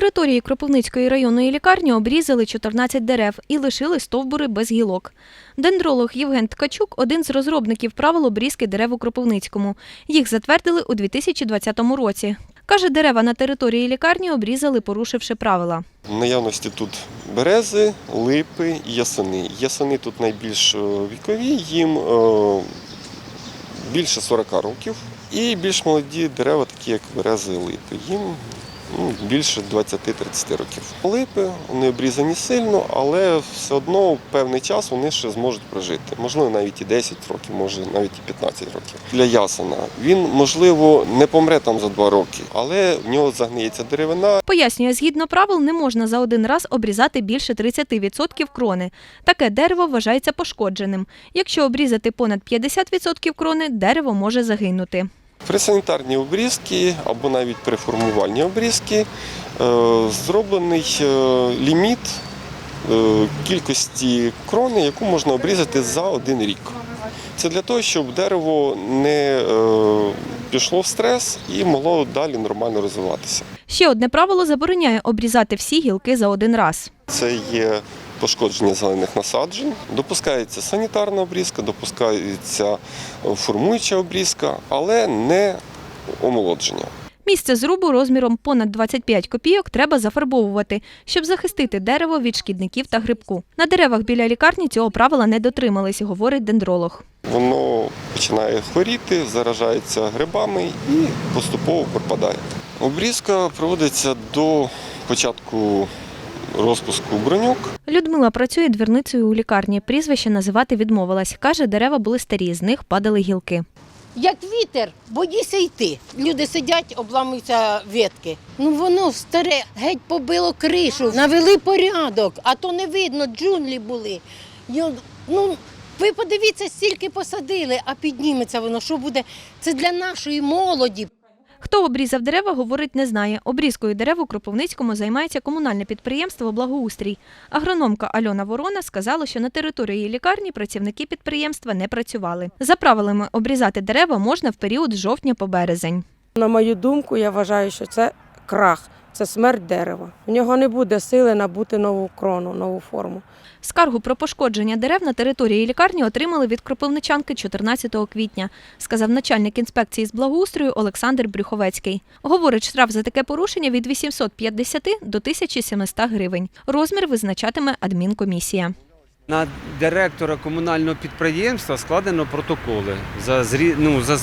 території Кропивницької районної лікарні обрізали 14 дерев і лишили стовбури без гілок. Дендролог Євген Ткачук – один з розробників правил обрізки дерев у Кропивницькому. Їх затвердили у 2020 році. Каже, дерева на території лікарні обрізали, порушивши правила. В наявності тут берези, липи і ясени. Ясени тут найбільш е, вікові, їм е, більше 40 років. І більш молоді дерева, такі як берези липи. Їм ну, більше 20-30 років. Липи вони обрізані сильно, але все одно певний час вони ще зможуть прожити. Можливо, навіть і 10 років, може навіть і 15 років. Для ясена він, можливо, не помре там за 2 роки, але в нього загниється деревина, Пояснює, згідно правил, не можна за один раз обрізати більше 30% крони. Таке дерево вважається пошкодженим. Якщо обрізати понад 50% крони, дерево може загинути. При санітарній обрізці або навіть при формувальній обрізці е, зроблений е, ліміт е, кількості крони, яку можна обрізати за один рік. Це для того, щоб дерево не пішло в стрес і могло далі нормально розвиватися. Ще одне правило забороняє обрізати всі гілки за один раз. Це є пошкодження зелених насаджень, допускається санітарна обрізка, допускається е, формуюча обрізка, але не омолодження. Місце зрубу розміром понад 25 копійок треба зафарбовувати, щоб захистити дерево від шкідників та грибку. На деревах біля лікарні цього правила не дотримались, говорить дендролог. Воно починає хворіти, заражається грибами і поступово пропадає. Обрізка проводиться до початку розпуску броньок. Людмила працює двірницею у лікарні. Прізвище називати відмовилась. Каже, дерева були старі, з них падали гілки. Як вітер, боїся йти. Люди сидять, обламуються ветки. Ну воно старе, геть побило кришу, навели порядок, а то не видно, джунглі були. Ну, ви подивіться, стільки посадили, а підніметься воно. Що буде? Це для нашої молоді. Хто обрізав дерева, говорить, не знає. Обрізкою дерев у Кропивницькому займається комунальне підприємство «Благоустрій». Агрономка Альона Ворона сказала, що на території лікарні працівники підприємства не працювали. За правилами, обрізати дерева можна в період з жовтня по березень. На мою думку, я вважаю, що це крах, це смерть дерева. В нього не буде сили набути нову крону, нову форму. Скаргу про пошкодження дерев на території лікарні отримали від кропивничанки 14 квітня, сказав начальник інспекції з благоустрою Олександр Брюховецький. Говорить, штраф за таке порушення від 850 до 1700 гривень. Розмір визначатиме адмінкомісія. На директора комунального підприємства складено протоколи за ну, за,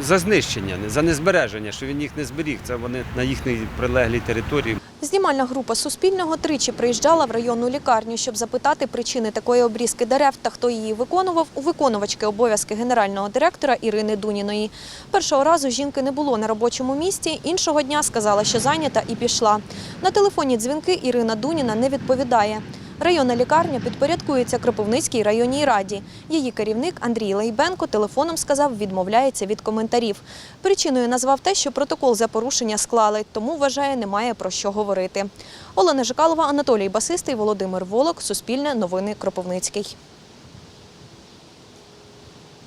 за знищення, за незбереження, що він їх не зберіг. Це вони на їхній прилеглій території. Знімальна група Суспільного тричі приїжджала в районну лікарню, щоб запитати причини такої обрізки дерев та хто її виконував у виконувачки обов'язки генерального директора Ірини Дуніної. Першого разу жінки не було на робочому місці, іншого дня сказала, що зайнята і пішла. На телефонні дзвінки Ірина Дуніна не відповідає. Районна лікарня підпорядкується Кропивницькій районній раді. Її керівник Андрій Лейбенко телефоном сказав, відмовляється від коментарів. Причиною назвав те, що протокол за порушення склали, тому вважає, немає про що говорити. Олена Жикалова, Анатолій Басистий, Володимир Волок, Суспільне, Новини Кропивницький.